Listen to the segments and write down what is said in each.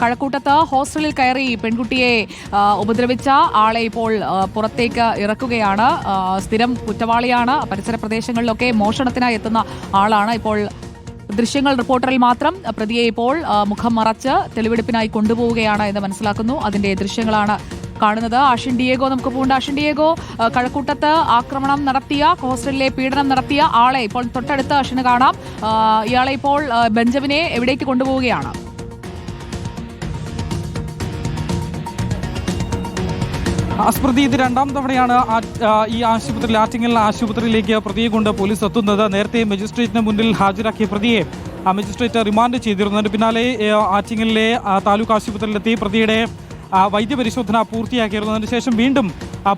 കഴക്കൂട്ടത്ത് ഹോസ്റ്റലിൽ കയറി പെൺകുട്ടിയെ ഉപദ്രവിച്ച ആളെ ഇപ്പോൾ പുറത്തേക്ക് ഇറക്കുകയാണ്. സ്ഥിരം കുറ്റവാളിയാണ്. പരിസര പ്രദേശങ്ങളിലൊക്കെ മോഷണത്തിനായി എത്തുന്ന ആളാണ് ഇപ്പോൾ. ദൃശ്യങ്ങൾ റിപ്പോർട്ടറിൽ മാത്രം പ്രതിയെ ഇപ്പോൾ മുഖം മറച്ച് തെളിവെടുപ്പിനായി കൊണ്ടുപോവുകയാണ് എന്ന് മനസ്സിലാക്കുന്നു. അതിന്റെ ദൃശ്യങ്ങളാണ് കാണുന്നത്. അഷിൻ ഡിയേഗോ നമുക്ക് പോകേണ്ട. അഷിൻ ഡിയേഗോ കഴക്കൂട്ടത്ത് ആക്രമണം നടത്തിയ ഹോസ്റ്റലിലെ പീഡനം നടത്തിയ ആളെ ഇപ്പോൾ തൊട്ടടുത്ത് അഷിന് കാണാം. ഇയാളെ ഇപ്പോൾ ബെഞ്ചമിനെ എവിടേക്ക് കൊണ്ടുപോവുകയാണ്? സ്മൃതി ഇത് രണ്ടാം തവണയാണ് ഈ ആശുപത്രി ആറ്റിങ്ങൽ ആശുപത്രിയിലേക്ക് പ്രതിയെ കൊണ്ട് പോലീസ് എത്തുന്നത്. നേരത്തെ മജിസ്ട്രേറ്റിന് മുന്നിൽ ഹാജരാക്കിയ പ്രതിയെ മജിസ്ട്രേറ്റ് റിമാൻഡ് ചെയ്തിരുന്നു അതിന് പിന്നാലെ ആറ്റിങ്ങലിലെ താലൂക്ക് ആശുപത്രിയിലെത്തി പ്രതിയുടെ വൈദ്യപരിശോധന പൂർത്തിയാക്കിയിരുന്നു. ശേഷം വീണ്ടും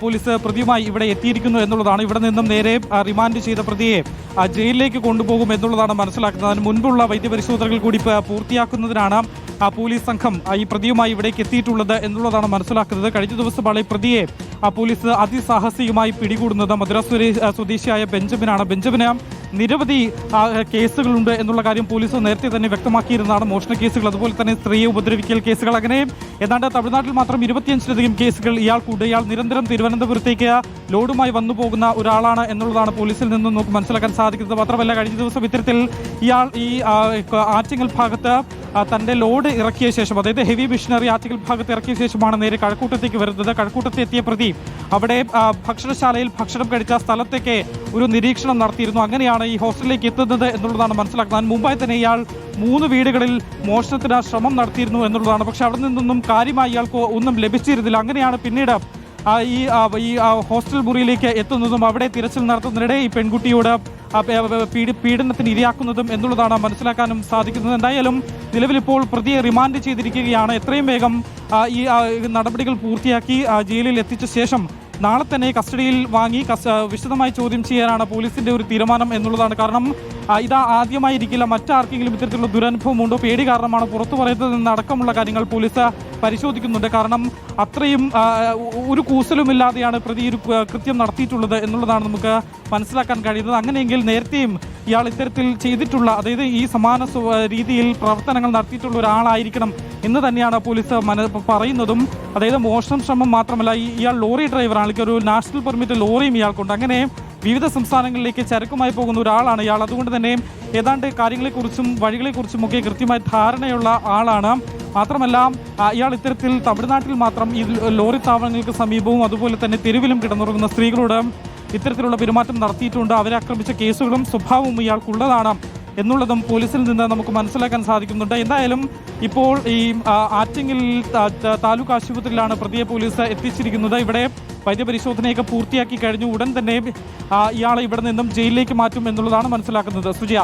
പോലീസ് പ്രതിയുമായി ഇവിടെ എത്തിയിരിക്കുന്നു എന്നുള്ളതാണ്. ഇവിടെ നിന്നും നേരെ റിമാൻഡ് ചെയ്ത പ്രതിയെ ജയിലിലേക്ക് കൊണ്ടുപോകും എന്നുള്ളതാണ് മനസ്സിലാക്കുന്നത്. അതിന് മുൻപുള്ള വൈദ്യപരിശോധനകൾ കൂടി പൂർത്തിയാക്കുന്നതിനാണ് ആ പോലീസ് സംഘം ഈ പ്രതിയുമായി ഇവിടേക്ക് എത്തിയിട്ടുള്ളത് എന്നുള്ളതാണ് മനസ്സിലാക്കുന്നത്. കഴിഞ്ഞ ദിവസമാണ് ഈ പ്രതിയെ ആ പോലീസ് അതിസാഹസികമായി പിടികൂടുന്നത്. മദ്രാസ് സ്വദേശിയായ ബെഞ്ചമിനാണ്. ബെഞ്ചമിന് നിരവധി കേസുകളുണ്ട് എന്നുള്ള കാര്യം പോലീസ് നേരത്തെ തന്നെ വ്യക്തമാക്കിയിരുന്നതാണ്. മോഷണ കേസുകൾ അതുപോലെ തന്നെ സ്ത്രീയെ ഉപദ്രവിക്കൽ കേസുകൾ അങ്ങനെ. ഏതാണ്ട് തമിഴ്നാട്ടിൽ മാത്രം ഇരുപത്തിയഞ്ചിലധികം കേസുകൾ ഇയാൾക്കുണ്ട് ഇയാൾ നിരന്തരം തിരുവനന്തപുരത്തേക്ക് ലോഡുമായി വന്നു പോകുന്ന ഒരാളാണ് എന്നുള്ളതാണ് പോലീസിൽ നിന്നും നമുക്ക് മനസ്സിലാക്കാൻ സാധിക്കുന്നത്. മാത്രമല്ല കഴിഞ്ഞ ദിവസം ഇത്തരത്തിൽ ഇയാൾ ഈ ആറ്റിങ്ങൽ ഭാഗത്ത് ആ, തന്റെ ലോഡ് ഇറക്കിയ ശേഷം അതായത് ഹെവി മിഷനറി ആർട്ടിക്കൽ ഭാഗത്ത് ഇറക്കിയ ശേഷമാണ് നേരെ കഴക്കൂട്ടത്തേക്ക് വരുന്നത്. കഴക്കൂട്ടത്ത് എത്തിയ പ്രതി അവിടെ ഭക്ഷണശാലയിൽ ഭക്ഷണം കഴിച്ച സ്ഥലത്തേക്ക് ഒരു നിരീക്ഷണം നടത്തിയിരുന്നു. അങ്ങനെയാണ് ഈ ഹോസ്റ്റലിലേക്ക് എത്തുന്നത് എന്നുള്ളതാണ് മനസ്സിലാക്കുന്നത്. മുമ്പായി തന്നെ ഇയാൾ മൂന്ന് വീടുകളിൽ മോഷണത്തിന് ശ്രമം നടത്തിയിരുന്നു എന്നുള്ളതാണ്. പക്ഷെ അവിടെ നിന്നൊന്നും കാര്യമായി ഇയാൾക്ക് ഒന്നും ലഭിച്ചിരുന്നില്ല. അങ്ങനെയാണ് പിന്നീട് ഈ ഈ ഹോസ്റ്റൽ മുറിയിലേക്ക് എത്തുന്നതും അവിടെ തിരച്ചിൽ നടത്തുന്നതിനിടെ ഈ പെൺകുട്ടിയോട് പീഡനത്തിന് ഇരയാക്കുന്നതും എന്നുള്ളതാണ് മനസ്സിലാക്കാനും സാധിക്കുന്നത്. എന്തായാലും നിലവിലിപ്പോൾ പ്രതിയെ റിമാൻഡ് ചെയ്തിരിക്കുകയാണ്. എത്രയും വേഗം ഈ നടപടികൾ പൂർത്തിയാക്കി ജയിലിൽ എത്തിച്ച ശേഷം നാളെ തന്നെ കസ്റ്റഡിയിൽ വാങ്ങി വിശദമായി ചോദ്യം ചെയ്യാനാണ് പോലീസിന്റെ ഒരു തീരുമാനം എന്നുള്ളതാണ് കാരണം ഇതാ ആദ്യമായിരിക്കില്ല. മറ്റാർക്കെങ്കിലും ഇത്തരത്തിലുള്ള ദുരനുഭവം ഉണ്ടോ? പേടി കാരണമാണ് പുറത്തു പറയുന്നത് എന്നടക്കമുള്ള കാര്യങ്ങൾ പോലീസ് പരിശോധിക്കുന്നുണ്ട്. കാരണം അത്രയും ഒരു കൂസലുമില്ലാതെയാണ് പ്രതി ഒരു കൃത്യം നടത്തിയിട്ടുള്ളത് എന്നുള്ളതാണ് നമുക്ക് മനസ്സിലാക്കാൻ കഴിയുന്നത്. അങ്ങനെയെങ്കിൽ നേരത്തെയും ഇയാൾ ഇത്തരത്തിൽ ചെയ്തിട്ടുള്ള അതായത് ഈ സമാന രീതിയിൽ പ്രവർത്തനങ്ങൾ നടത്തിയിട്ടുള്ള ഒരാളായിരിക്കണം എന്ന് തന്നെയാണ് പോലീസ് മന പറയുന്നതും. അതായത് മോഷണം ശ്രമം മാത്രമല്ല ഇയാൾ ലോറി ഡ്രൈവറാണ്. ഒരു നാഷണൽ പെർമിറ്റ് ലോറിയും ഇയാൾക്കുണ്ട്. അങ്ങനെ വിവിധ സംസ്ഥാനങ്ങളിലേക്ക് ചരക്കുമായി പോകുന്ന ഒരാളാണ് ഇയാൾ. അതുകൊണ്ട് തന്നെ ഏതാണ്ട് കാര്യങ്ങളെക്കുറിച്ചും വഴികളെക്കുറിച്ചും ഒക്കെ കൃത്യമായി ധാരണയുള്ള ആളാണ്. മാത്രമല്ല ഇയാൾ ഇത്തരത്തിൽ തമിഴ്നാട്ടിൽ മാത്രം ഈ ലോറി താവളങ്ങൾക്ക് സമീപവും അതുപോലെ തന്നെ തെരുവിലും കിടന്നുറങ്ങുന്ന സ്ത്രീകളോട് ഇത്തരത്തിലുള്ള പെരുമാറ്റം നടത്തിയിട്ടുണ്ട്. അവരെ ആക്രമിച്ച കേസുകളും സ്വഭാവവും ഇയാൾക്കുള്ളതാണ് എന്നുള്ളതും പോലീസിൽ നിന്ന് നമുക്ക് മനസ്സിലാക്കാൻ സാധിക്കുന്നുണ്ട്. എന്തായാലും ഇപ്പോൾ ഈ ആറ്റിങ്ങിൽ താലൂക്ക് ആശുപത്രിയിലാണ് പ്രതിയെ പോലീസ് എത്തിച്ചിരിക്കുന്നത്. ഇവിടെ വൈദ്യപരിശോധനയൊക്കെ പൂർത്തിയാക്കി കഴിഞ്ഞു. ഉടൻ തന്നെ ഇയാളെ ഇവിടെ നിന്നും ജയിലിലേക്ക് മാറ്റും എന്നുള്ളതാണ് മനസ്സിലാക്കുന്നത്. സുജിയ.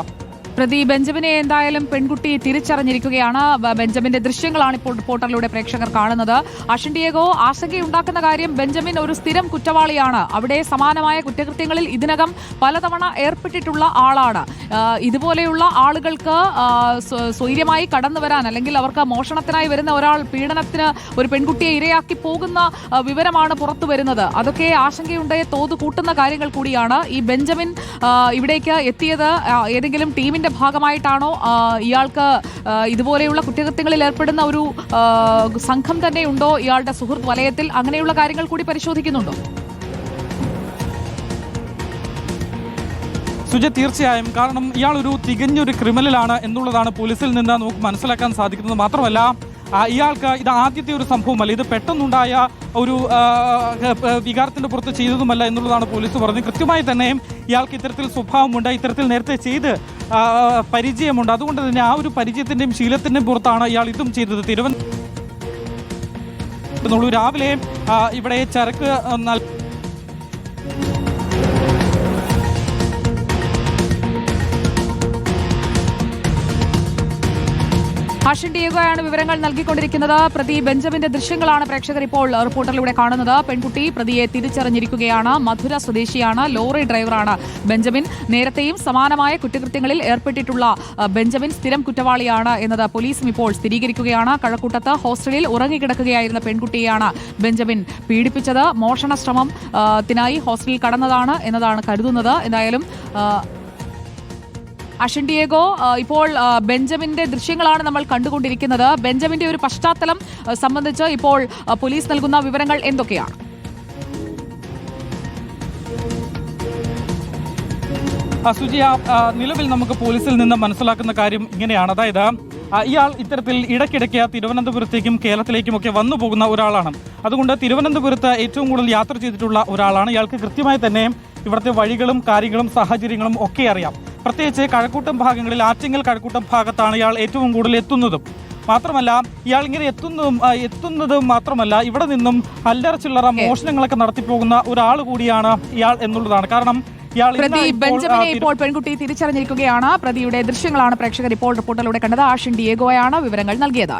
പ്രതി ബെഞ്ചമിനെ എന്തായാലും പെൺകുട്ടി തിരിച്ചറിഞ്ഞിരിക്കുകയാണ്. ബെഞ്ചമിന്റെ ദൃശ്യങ്ങളാണ് ഇപ്പോൾ റിപ്പോർട്ടറിലൂടെ പ്രേക്ഷകർ കാണുന്നത്. അഷൻഡിയേഗോ ആശങ്കയുണ്ടാക്കുന്ന കാര്യം ബെഞ്ചമിൻ ഒരു സ്ഥിരം കുറ്റവാളിയാണ്. അവിടെ സമാനമായ കുറ്റകൃത്യങ്ങളിൽ ഇതിനകം പലതവണ ഏർപ്പെട്ടിട്ടുള്ള ആളാണ്. ഇതുപോലെയുള്ള ആളുകൾക്ക് സ്വൈര്യമായി കടന്നു വരാൻ അല്ലെങ്കിൽ അവർക്ക് മോഷണത്തിനായി വരുന്ന ഒരാൾ പീഡനത്തിന് ഒരു പെൺകുട്ടിയെ ഇരയാക്കി പോകുന്ന വിവരമാണ് പുറത്തു വരുന്നത്. അതൊക്കെ ആശങ്കയുണ്ടായ തോത് കൂട്ടുന്ന കാര്യങ്ങൾ കൂടിയാണ് ഈ ബെഞ്ചമിൻ ഇവിടേക്ക് എത്തിയത്. ഏതെങ്കിലും ടീമിന്റെ ഭാഗമായിട്ടാണോ ഇയാൾക്ക് ഇതുപോലെയുള്ള കുറ്റകൃത്യങ്ങളിൽ ഏർപ്പെടുന്ന ഒരു സംഘം തന്നെ ഉണ്ടോ ഇയാളുടെ സുഹൃത്ത് വലയത്തിൽ? അങ്ങനെയുള്ള കാര്യങ്ങൾ കൂടി പരിശോധിക്കുന്നുണ്ടോ? സുജ തീർച്ചയായും. കാരണം ഇയാൾ ഒരു തികഞ്ഞൊരു ക്രിമിനലാണ് എന്നുള്ളതാണ് പോലീസിൽ നിന്ന് നമുക്ക് മനസ്സിലാക്കാൻ സാധിക്കുന്നത്. മാത്രമല്ല ഇയാൾക്ക് ഇത് ആദ്യത്തെ ഒരു സംഭവമല്ല. ഇത് പെട്ടെന്നുണ്ടായ ഒരു വികാരത്തിന്റെ പുറത്ത് ചെയ്തതുമല്ല എന്നുള്ളതാണ് പോലീസ് പറഞ്ഞത്. കൃത്യമായി തന്നെ ഇയാൾക്ക് ഇത്തരത്തിൽ സ്വഭാവമുണ്ട്. ഇത്തരത്തിൽ നേരത്തെ ചെയ്ത് പരിചയമുണ്ട്. അതുകൊണ്ട് തന്നെ ആ ഒരു പരിചയത്തിന്റെയും ശീലത്തിന്റെയും പുറത്താണ് ഇയാൾ ഇതും ചെയ്തത്. തിരുവനന്തപുരം രാവിലെ ഇവിടെ ചരക്ക് ആ, നൽ- ഹാഷിൻ വിവരങ്ങൾ നൽകിക്കൊണ്ടിരിക്കുന്നത്. പ്രതി ബെഞ്ചമിന്റെ ദൃശ്യങ്ങളാണ് പ്രേക്ഷകർ ഇപ്പോൾ റിപ്പോർട്ടറിലൂടെ കാണുന്നത്. പെൺകുട്ടി പ്രതിയെ തിരിച്ചറിഞ്ഞിരിക്കുകയാണ്. മധുര സ്വദേശിയാണ്. ലോറി ഡ്രൈവറാണ് ബെഞ്ചമിൻ. നേരത്തെയും സമാനമായ കുറ്റകൃത്യങ്ങളിൽ ഏർപ്പെട്ടിട്ടുള്ള ബെഞ്ചമിൻ സ്ഥിരം കുറ്റവാളിയാണ് എന്നത് പോലീസും ഇപ്പോൾ സ്ഥിരീകരിക്കുകയാണ്. കഴക്കൂട്ടത്ത് ഹോസ്റ്റലിൽ ഉറങ്ങിക്കിടക്കുകയായിരുന്ന പെൺകുട്ടിയെയാണ് ബെഞ്ചമിൻ പീഡിപ്പിച്ചത്. മോഷണ ശ്രമത്തിനായി ത്തിനായി ഹോസ്റ്റലിൽ കടന്നതാണ് എന്നതാണ് കരുതുന്നത്. എന്തായാലും അഷൻ ഡിയേഗോ ഇപ്പോൾ ബെഞ്ചമിന്റെ ദൃശ്യങ്ങളാണ് നമ്മൾ കണ്ടുകൊണ്ടിരിക്കുന്നത്. ബെഞ്ചമിന്റെ ഒരു പശ്ചാത്തലം സംബന്ധിച്ച് ഇപ്പോൾ പോലീസ് നൽകുന്ന വിവരങ്ങൾ എന്തൊക്കെയാണ്? സുജി നിലവിൽ നമുക്ക് പോലീസിൽ നിന്ന് മനസ്സിലാക്കുന്ന കാര്യം ഇങ്ങനെയാണ്. അതായത് ഇയാൾ ഇത്തരത്തിൽ ഇടയ്ക്കിടയ്ക്ക് തിരുവനന്തപുരത്തേക്കും കേരളത്തിലേക്കും ഒക്കെ വന്നു പോകുന്ന ഒരാളാണ്. അതുകൊണ്ട് തിരുവനന്തപുരത്ത് ഏറ്റവും കൂടുതൽ യാത്ര ചെയ്തിട്ടുള്ള ഒരാളാണ്. ഇയാൾക്ക് കൃത്യമായി തന്നെ ഇവിടുത്തെ വഴികളും കാര്യങ്ങളും സാഹചര്യങ്ങളും ഒക്കെ അറിയാം. പ്രത്യേകിച്ച് കഴക്കൂട്ടം ഭാഗങ്ങളിൽ ആറ്റിങ്ങൽ കഴക്കൂട്ടം ഭാഗത്താണ് ഇയാൾ ഏറ്റവും കൂടുതൽ എത്തുന്നതും. മാത്രമല്ല ഇയാൾ ഇങ്ങനെ എത്തുന്നതും എത്തുന്നതും മാത്രമല്ല ഇവിടെ നിന്നും അല്ലറ ചില്ലറ മോഷണങ്ങളൊക്കെ നടത്തിപ്പോകുന്ന ഒരാൾ കൂടിയാണ് ഇയാൾ എന്നുള്ളതാണ്. കാരണം പ്രതി ബെഞ്ചമിനെ ഇപ്പോൾ പെൺകുട്ടി തിരിച്ചറിഞ്ഞിരിക്കുകയാണ്. പ്രതിയുടെ ദൃശ്യങ്ങളാണ് പ്രേക്ഷകർ ഇപ്പോൾ റിപ്പോർട്ടിലൂടെ കണ്ടത്. ആഷിൻ ഡിയേഗോയാണ് വിവരങ്ങൾ നൽകിയത്